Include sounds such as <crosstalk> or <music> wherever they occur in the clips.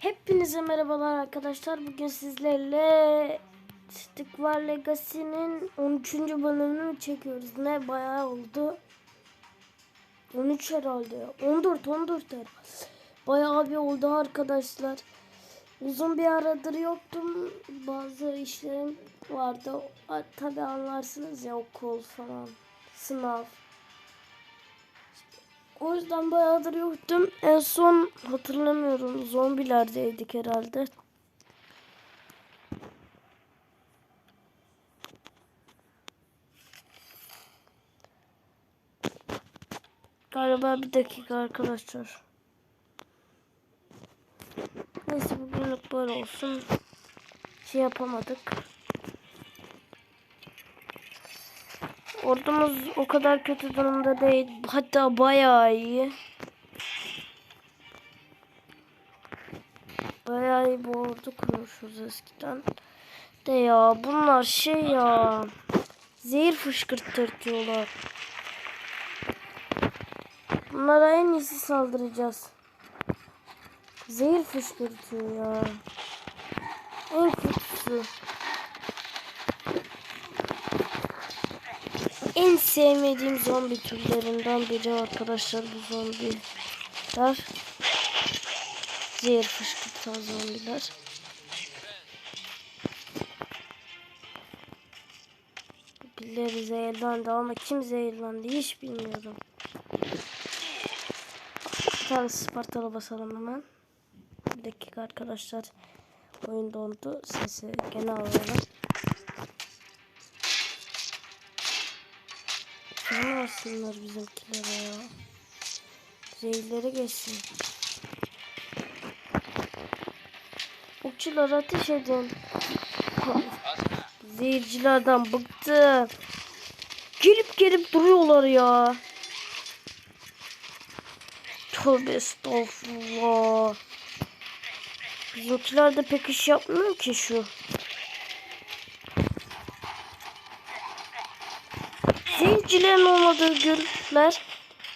Hepinize merhabalar arkadaşlar. Bugün sizlerle Stick War Legacy'nin 13. bölümünü çekiyoruz. Ne bayağı oldu. 13 herhalde. 14 14 herhalde. Bayağı bir oldu arkadaşlar. Uzun bir aradır yoktum. Bazı işlerim vardı. Tabi anlarsınız ya okul falan. Sınav. O yüzden bayağıdır yoktum. En son hatırlamıyorum. Zombilerdeydik herhalde. Galiba bir dakika arkadaşlar. Neyse bugünlük böyle olsun. Şey yapamadık. Ordumuz o kadar kötü durumda değil. Hatta bayağı iyi. Bayağı iyi bir ordu kurmuşuz eskiden. De ya bunlar şey ya. Zehir fışkırtırtıyorlar. Bunlara en iyisi saldıracağız. Zehir fışkırtıyor ya. En kötüsü. En sevmediğim zombi türlerinden biri arkadaşlar bu zombiler. Zehir fışkırtan zombiler. Birileri zehirlendi ama kim zehirlendi hiç bilmiyorum. Bir tane Spartalı basalım hemen. Bir dakika arkadaşlar. Oyun dondu. Sesi gene alalım. Versinler bizimkilere ya. Zehirleri geçsin. Okçular ateş edin. Zehircilerden bıktı. Gelip gelip duruyorlar ya. Tövbe estağfurullah. Bizimkiler de pek iş yapmıyor ki şu. Zincilerin olmadığı günler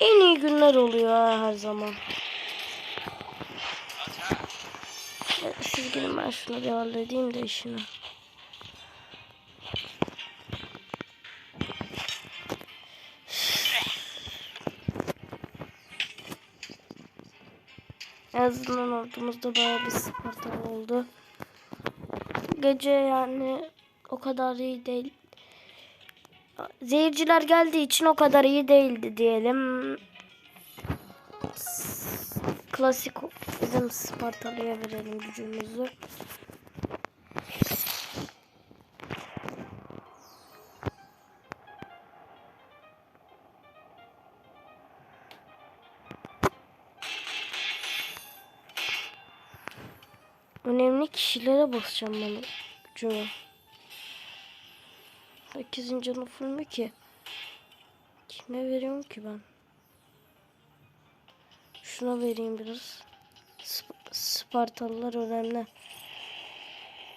en iyi günler oluyor ha her zaman. Siz gelin ben şunu bir halledeyim de işini. En azından ordumuzda bayağı bir Spartalı oldu. Gece yani o kadar iyi değil. Zehirciler geldiği için o kadar iyi değildi diyelim. Klasik bizim Spartalı'ya verelim gücümüzü. Önemli kişilere basacağım ben gücümü. 8. canı full mü ki? Kime veriyorum ki ben? Şuna vereyim biraz. Sp Spartalılar önemli.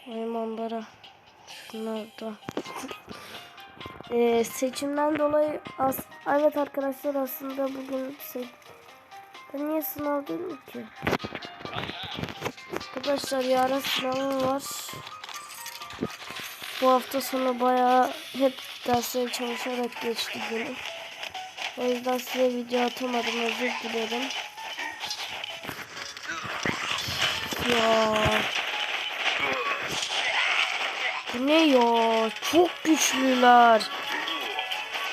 Oymanlara. Şunlar da. Ee, seçimden dolayı as evet arkadaşlar aslında bugün se ben niye sınav değilim ki? Arkadaşlar yarın sınavım var. Bu hafta sonu bayağı hep derslere çalışarak geçti günüm. O yüzden size video atamadım özür dilerim. Ya. Bu ne ya? Çok güçlüler.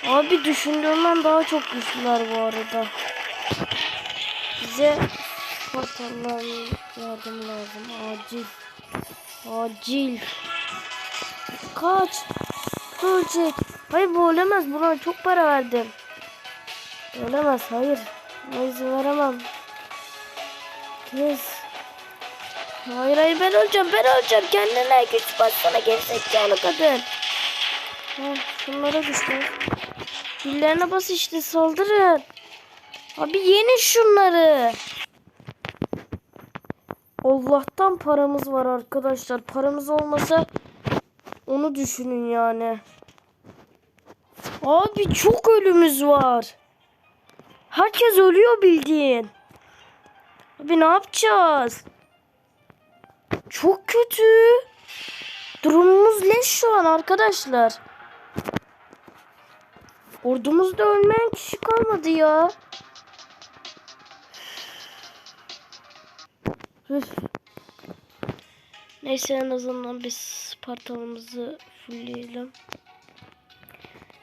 Abi düşündüğümden daha çok güçlüler bu arada. Bize Spartalıların yardım lazım. Acil. Acil. Kaç. Ölecek. Hayır bu ölemez. Buna çok para verdim. Ölemez. Hayır. Buna izin veremem. Yes. Hayır hayır ben öleceğim. Ben öleceğim. Kendine güç bassana gerizekalı kadın. Ha, şunlara düştü. Dillerine bas işte saldırın. Abi yenin şunları. Allah'tan paramız var arkadaşlar. Paramız olmasa onu düşünün yani. Abi çok ölümüz var. Herkes ölüyor bildiğin. Abi ne yapacağız? Çok kötü. Durumumuz leş şu an arkadaşlar. Ordumuzda ölmeyen kişi kalmadı ya. Neyse en azından biz Spartalımızı fullleyelim.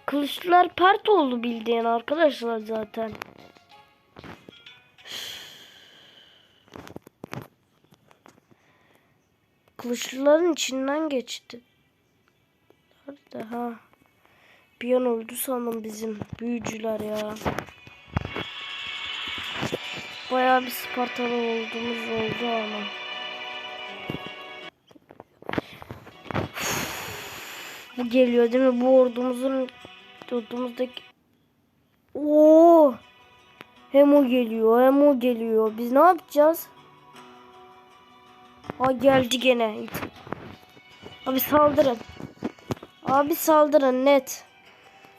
Kılıçlılar pert oldu bildiğin arkadaşlar zaten. Kılıçlıların içinden geçti. Nerede ha? Bir an öldü sandım bizim büyücüler ya. Bayağı bir Spartalı olduğumuz oldu ama. Bu geliyor değil mi? Bu ordumuzun ordumuzdaki Oo! Hem o geliyor, hem o geliyor. Biz ne yapacağız? Ha geldi gene. Abi saldırın. Abi saldırın net.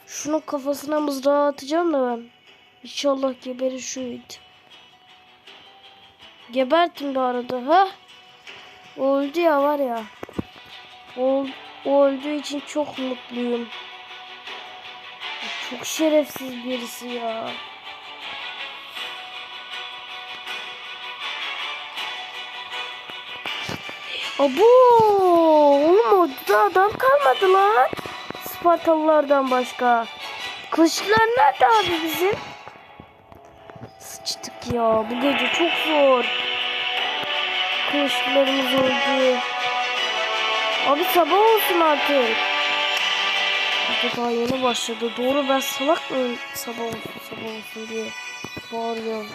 Şunun kafasına mızrağı atacağım da ben. İnşallah geberir şu it. Gebertin bir arada. Ha? O öldü ya var ya. O, o öldüğü için çok mutluyum. Çok şerefsiz birisi ya. Abo! Oğlum orada adam kalmadı lan. Spartalılardan başka. Kılıçlar nerede abi bizim? Sıçtık ya. Bu gece çok zor. Kılıçlarımız öldü. Abi sabah olsun artık. Daha yeni başladı. Doğru ben salak mıyım? Sabah olsun sabah olsun diye bağırıyorum.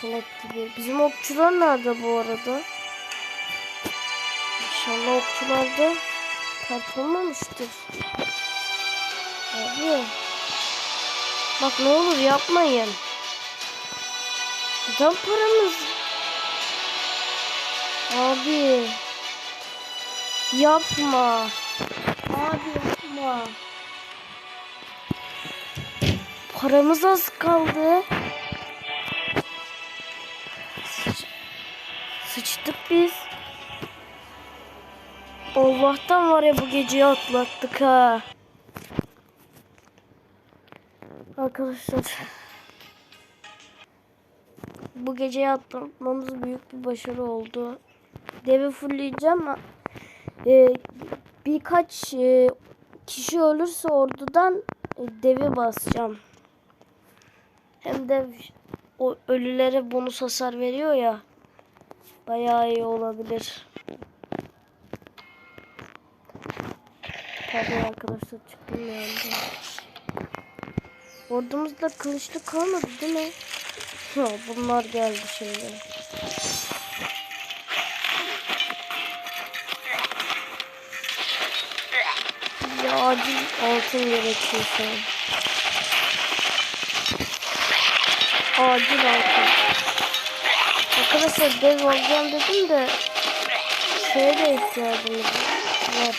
Salak gibi. Bizim okçular nerede bu arada? İnşallah okçular da tartılmamıştır. Abi. Bak ne olur yapmayın. Neden paramız? Abi. Yapma. Abi yapma. Paramız az kaldı. Sıç- Sıçtık biz. Allah'tan var ya bu geceyi atlattık ha. Arkadaşlar. Bu geceyi atlatmamız büyük bir başarı oldu. Devi fullleyeceğim ama e, birkaç e, kişi ölürse ordudan e, devi basacağım. Hem de o ölülere bonus hasar veriyor ya. Bayağı iyi olabilir. Tabii arkadaşlar çıktım yani. Ordumuzda kılıçlı kalmadı değil mi? Ha, bunlar geldi şimdi. Acil altın gerekiyor şu an. Acil altın. Arkadaşlar dev alacağım dedim de şeye de ihtiyacımız var.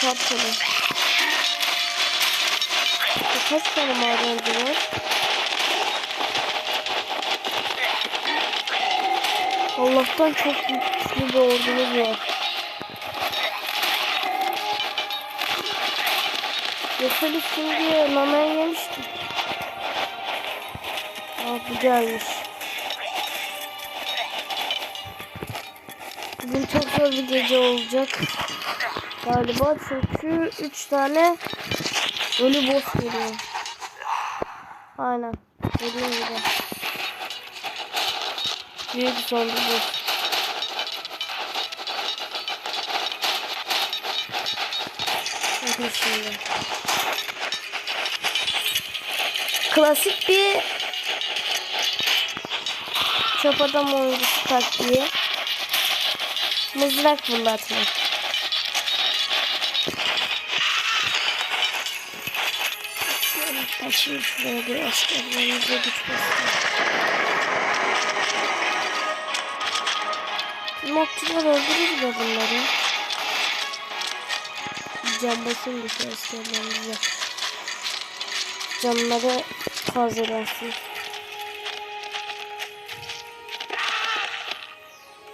Kapsalı. Kaç tane madenci var? Allah'tan çok güçlü bir ordumuz var. Yeşil şimdi mamaya yemiştim. Aa bu gelmiş. Bugün çok zor bir gece olacak. Galiba çünkü 3 tane ölü boss geliyor. Aynen. Dediğim gibi. Büyük sondu bu. Şimdi. Klasik bir çöp adam oyuncusu taktiği. Mızrak fırlatmak. Ben şimdi şuraya bir askerlerimize düşmesin. Mokçular öldürür de bunları. Can basın şey askerlerimize. Canları fazlalasın.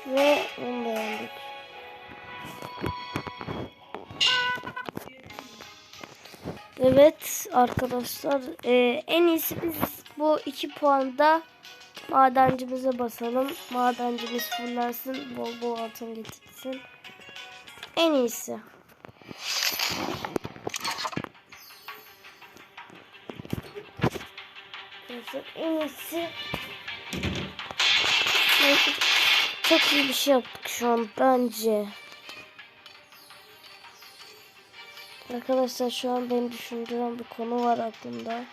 Ve onu beğendik. Evet arkadaşlar e, en iyisi biz bu iki puanda madencimize basalım. Madencimiz fullensin bol bol altın getirsin. En iyisi. En iyisi. Çok iyi bir şey yaptık şu an bence. Arkadaşlar şu an beni düşündüren bir konu var aklımda.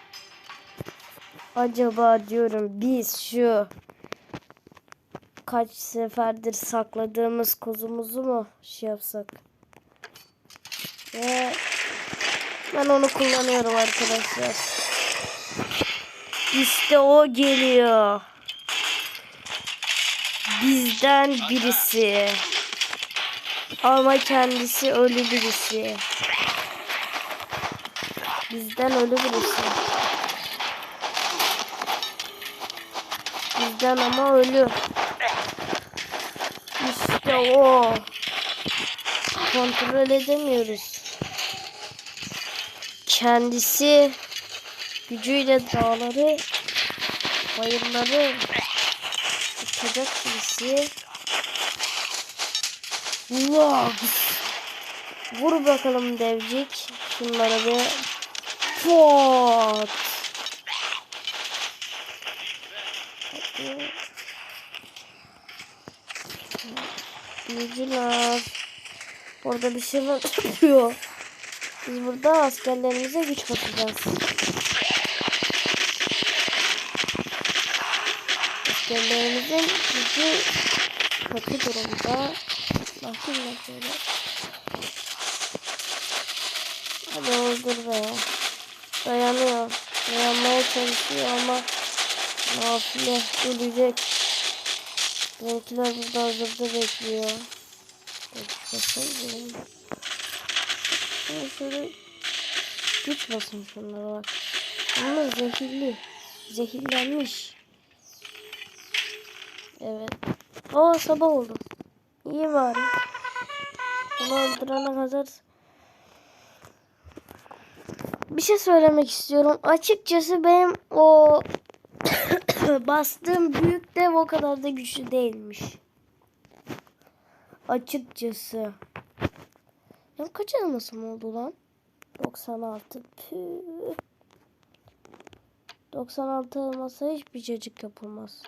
Acaba diyorum biz şu kaç seferdir sakladığımız kozumuzu mu şey yapsak? Ve ben onu kullanıyorum arkadaşlar. İşte o geliyor. Bizden birisi. Ama kendisi ölü birisi. Bizden ölü birisi. Bizden ama ölü. İşte o. Kontrol edemiyoruz. Kendisi gücüyle dağları, bayırları uçacak birisi. Wow. Vur bakalım devcik. Şunlara bir Pot. Büyücüler. Orada bir şey var <laughs> yapıyor. Biz burada askerlerimize güç katacağız. Askerlerimizin gücü katı durumda. Bakayım şöyle. Hadi öldür be. Dayanıyor. Dayanmaya çalışıyor ama nafile ölecek. Benimkiler burada hazırda bekliyor. Bakalım. Şöyle güç basın şunlara bak. Bunlar zehirli. Zehirlenmiş. Evet. O sabah oldu. İyi bari. Onu öldürene kadar bir şey söylemek istiyorum. Açıkçası benim o <coughs> bastığım büyük dev o kadar da güçlü değilmiş. Açıkçası. Ya kaç elmasım oldu lan? 96. Püh. 96 elmasa hiçbir cacık yapılmaz.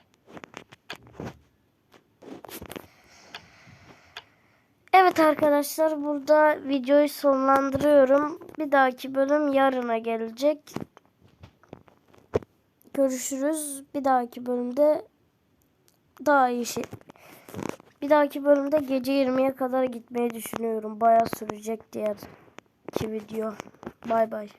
Evet arkadaşlar burada videoyu sonlandırıyorum. Bir dahaki bölüm yarına gelecek. Görüşürüz. Bir dahaki bölümde daha iyi şey. Bir dahaki bölümde gece 20'ye kadar gitmeyi düşünüyorum. Bayağı sürecek diğer iki video. Bay bay.